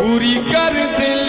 पूरी कर दिल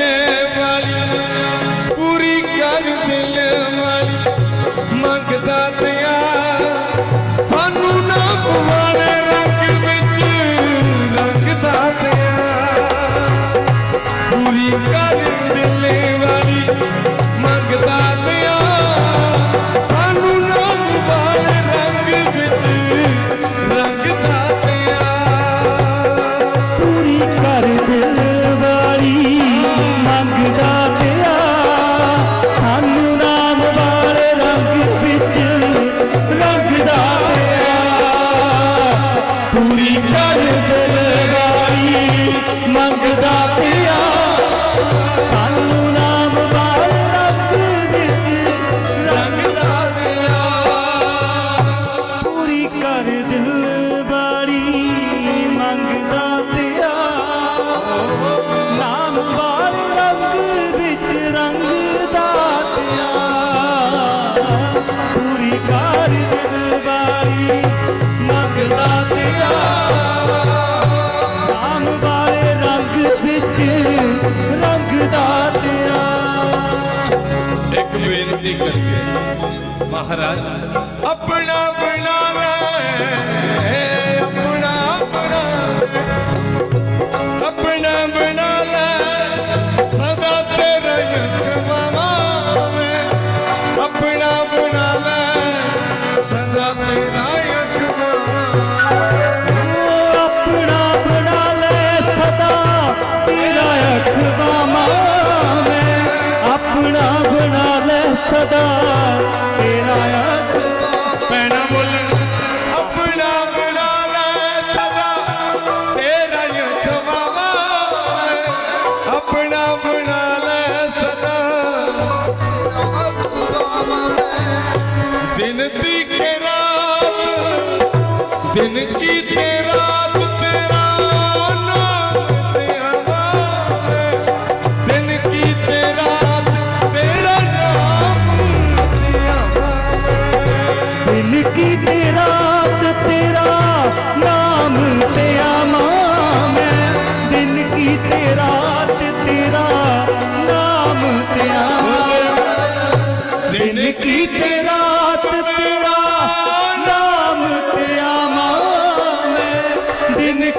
ਇੱਕ ਬੇਨਤੀ ਕਰੀਏ ਮਹਾਰਾਜ ਆਪਣਾ ਬਣਾਵੇ। ਦਿਨ ਦੀ ਕੇ ਰਾਤ ਦਿਨ ਕੀ ਤੇ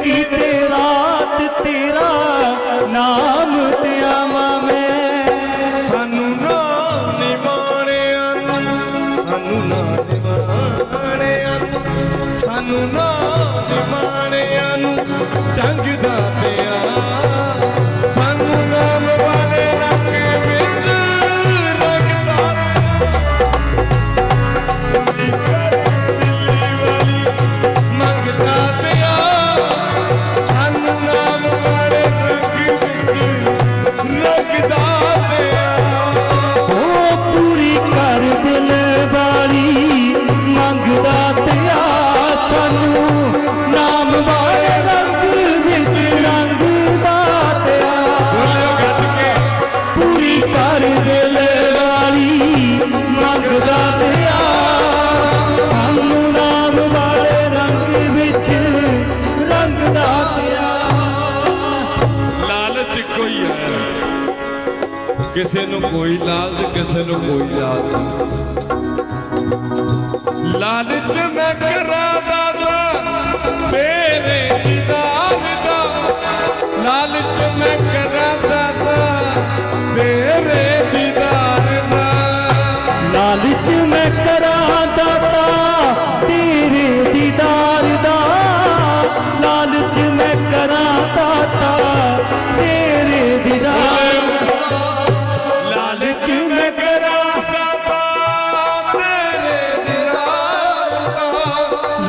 ਕਿਤੇ ਤੇਰਾ ਨਾਮ ਤੇ ਮੈਂ। ਸਾਨੂੰ ਨਾ ਨਿਮਾਣਿਆ ਸਾਨੂੰ ਨਾ ਨਿਮਾਣਿਆ ਸਾਨੂੰ ਨਾ ਨੂੰ ਚੰਗ ਕਿਸੇ ਨੂੰ ਕੋਈ ਲਾਲਚ, ਕਿਸੇ ਨੂੰ ਕੋਈ ਲਾਲਚ। ਲਾਲਚ ਮੈਂ ਕਰਾਂ ਦਾਦਾ ਤੇਰੇ ਦੀਦਾਰ ਦਾ ਲਾਲਚ ਮੈਂ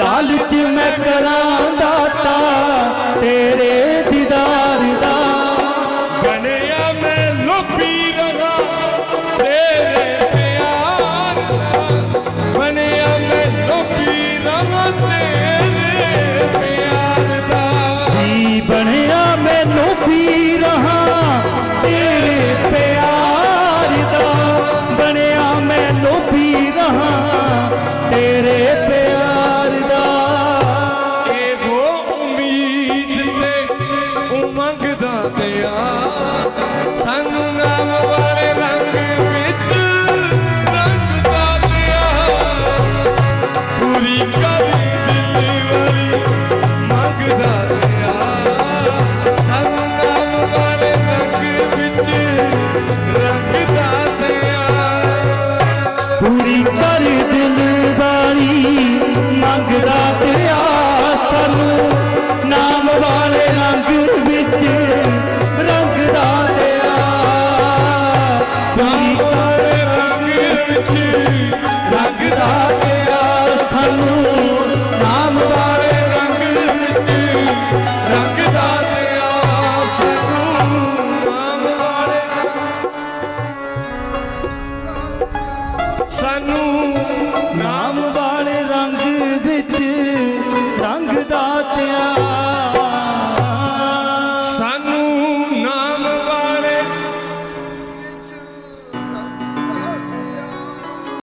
ਲਾਲਚ ਮੈਂ ਕਰਾਂ ਦਾਤਾ ਤੇਰੇ ਤੇ ਆ